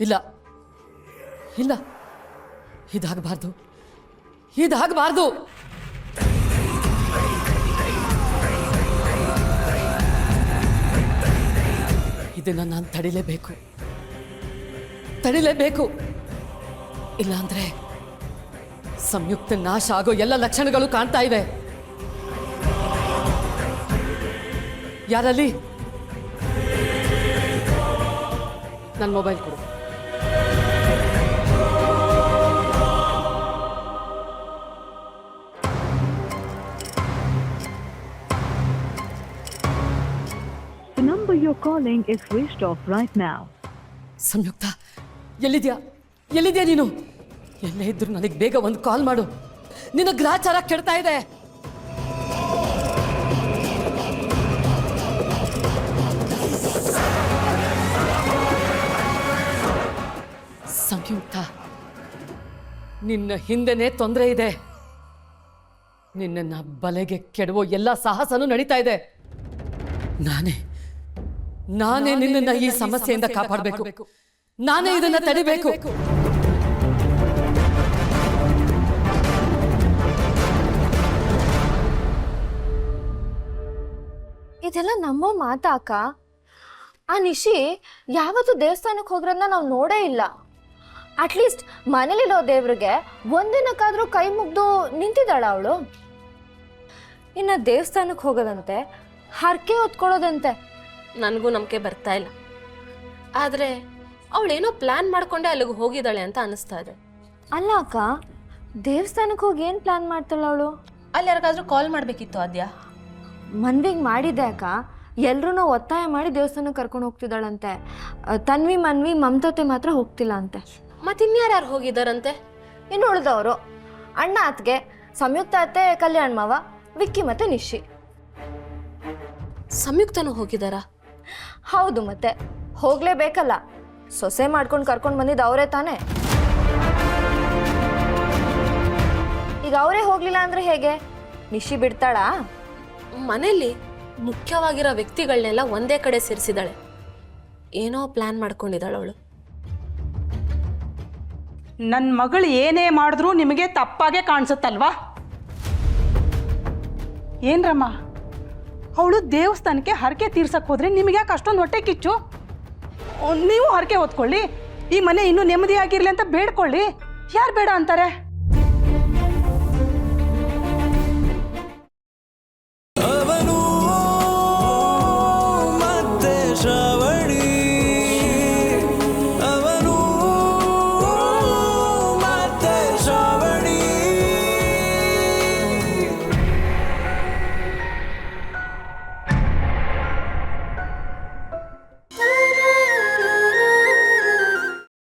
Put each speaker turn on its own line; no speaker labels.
ಇಲ್ಲ. ಇಲ್ಲ. ಇದಾಗಬಾರ್ದು. ಇದಾಗಬಾರ್ದು. ಇದನ್ನು ನಾನು ತಡಿಲೇಬೇಕು. ತಡಿಲೇಬೇಕು. ಇಲ್ಲಾಂದ್ರೆ ಸಂಯುಕ್ತ ನಾಶ ಆಗೋ ಎಲ್ಲ ಲಕ್ಷಣಗಳು ಕಾಣ್ತಾ ಇವೆ. ಯಾರಲ್ಲಿ? ನನ್ನ ಮೊಬೈಲ್ ಕೊಡು.
The you calling is switched off right right
Samyuktha, ಎಲ್ಲಿದ್ಯಾ? ಎಲ್ಲಿದ್ಯಾ ನೀನು? ಎಲ್ಲೇ ಇದ್ರು ನನಗೆ ಬೇಗ ಒಂದು ಕಾಲ್ ಮಾಡು. ನಿನ್ನ ಗ್ರಾಚಾರ ಕೆಡ್ತಾ ಇದೆ. ಸಂಯುಕ್ತ, ನಿನ್ನ ಹಿಂದೆನೇ ತೊಂದರೆ ಇದೆ. ನಿನ್ನನ್ನ ಬಲೆಗೆ ಕೆಡುವ ಎಲ್ಲ ಸಾಹಸನೂ ನಡೀತಾ ಇದೆ. ನಾನೇ ನಾನೇ ನಿನ್ನನ್ನ ಈ ಸಮಸ್ಯೆಯಿಂದ ಕಾಪಾಡಬೇಕು. ನಾನೇ ಇದನ್ನ ತಡಿಬೇಕು.
ಇದೆಲ್ಲ ನಮ್ಮ ಮಾತಾಕ ಆ ನಿಶಿ ಯಾವತ್ತು ದೇವಸ್ಥಾನಕ್ಕೆ ಹೋಗ್ರನ್ನ ನಾವು ನೋಡೇ ಇಲ್ಲ. ಅಟ್ಲೀಸ್ಟ್ ಮನೇಲಿರೋ ದೇವ್ರಿಗೆ ಒಂದಿನಕ್ಕಾದ್ರೂ ಕೈ ಮುಗ್ದು ನಿಂತಿದ್ದಾಳ ಅವಳು. ಇನ್ನು ದೇವಸ್ಥಾನಕ್ಕೆ ಹೋಗೋದಂತೆ ಹರಕೆ ಹೊತ್ಕೊಳ್ಳೋದಂತೆ.
ನನಗೂ ನಂಬಿಕೆ ಬರ್ತಾ ಇಲ್ಲ. ಆದರೆ ಅವಳೇನೋ ಪ್ಲ್ಯಾನ್ ಮಾಡ್ಕೊಂಡೆ ಅಲ್ಲಿಗೆ ಹೋಗಿದ್ದಾಳೆ ಅಂತ ಅನಿಸ್ತಾ ಇದೆ.
ಅಲ್ಲ ಅಕ್ಕ ದೇವಸ್ಥಾನಕ್ಕೆ ಹೋಗಿ ಏನು ಪ್ಲ್ಯಾನ್ ಮಾಡ್ತಾಳೆ ಅವಳು?
ಅಲ್ಲಿ ಯಾರಿಗಾದ್ರೂ ಕಾಲ್ ಮಾಡಬೇಕಿತ್ತು ಆದ್ಯ?
ಮನ್ವಿಗೆ ಮಾಡಿದ್ದೆ ಅಕ್ಕ. ಎಲ್ಲರೂ ಒತ್ತಾಯ ಮಾಡಿ ದೇವಸ್ಥಾನಕ್ಕೆ ಕರ್ಕೊಂಡು ಹೋಗ್ತಿದ್ದಾಳಂತೆ. ತನ್ವಿ ಮನ್ವಿ ಮಮತತೆ ಮಾತ್ರ ಹೋಗ್ತಿಲ್ಲ ಅಂತೆ
ಮತ್ತಿನ್ಯಾರ್ಯಾರು ಹೋಗಿದ್ದಾರಂತೆ?
ಇನ್ನು ಉಳಿದವರು. ಅಣ್ಣ ಅತ್ತಿಗೆ ಸಂಯುಕ್ತ ಅತ್ತೆ ಕಲ್ಯಾಣ್ ಮಾವ ವಿಕ್ಕಿ ಮತ್ತೆ ನಿಶಿ.
ಸಂಯುಕ್ತನೂ ಹೋಗಿದ್ದಾರಾ?
ಹೌದು ಮತ್ತೆ. ಹೋಗ್ಲೇಬೇಕಲ್ಲ ಸೊಸೆ ಮಾಡ್ಕೊಂಡು ಕರ್ಕೊಂಡು ಬಂದಿದ್ದು ಅವರೇ ತಾನೇ. ಈಗ ಅವರೇ ಹೋಗ್ಲಿಲ್ಲ ಅಂದ್ರೆ ಹೇಗೆ? ನಿಶಿ ಬಿಡ್ತಾಳಾ?
ಮನೆಯಲ್ಲಿ ಮುಖ್ಯವಾಗಿರೋ ವ್ಯಕ್ತಿಗಳನ್ನೆಲ್ಲ ಒಂದೇ ಕಡೆ ಸೇರಿಸಿದಾಳೆ ಏನೋ ಪ್ಲಾನ್ ಮಾಡ್ಕೊಂಡಿದ್ದಾಳೆ ಅವಳು.
ನನ್ನ ಮಗಳು ಏನೇ ಮಾಡಿದ್ರೂ ನಿಮಗೆ ತಪ್ಪಾಗೆ ಕಾಣಿಸುತ್ತಲ್ವಾ? ಏನ್ರಮ್ಮ? ಅವಳು ದೇವಸ್ಥಾನಕ್ಕೆ ಹರಕೆ ತೀರ್ಸಕ್ಕೆ ಹೋದ್ರೆ ನಿಮಗೆ ಯಾಕೆ ಅಷ್ಟೊಂದು ಹೊಟ್ಟೆ ಕಿಚ್ಚು? ನೀವು ಹರಕೆ ಹೊತ್ಕೊಳ್ಳಿ. ಈ ಮನೆ ಇನ್ನೂ ನೆಮ್ಮದಿಯಾಗಿರಲಿ ಅಂತ ಬೇಡ್ಕೊಳ್ಳಿ. ಯಾರು ಬೇಡ ಅಂತಾರೆ?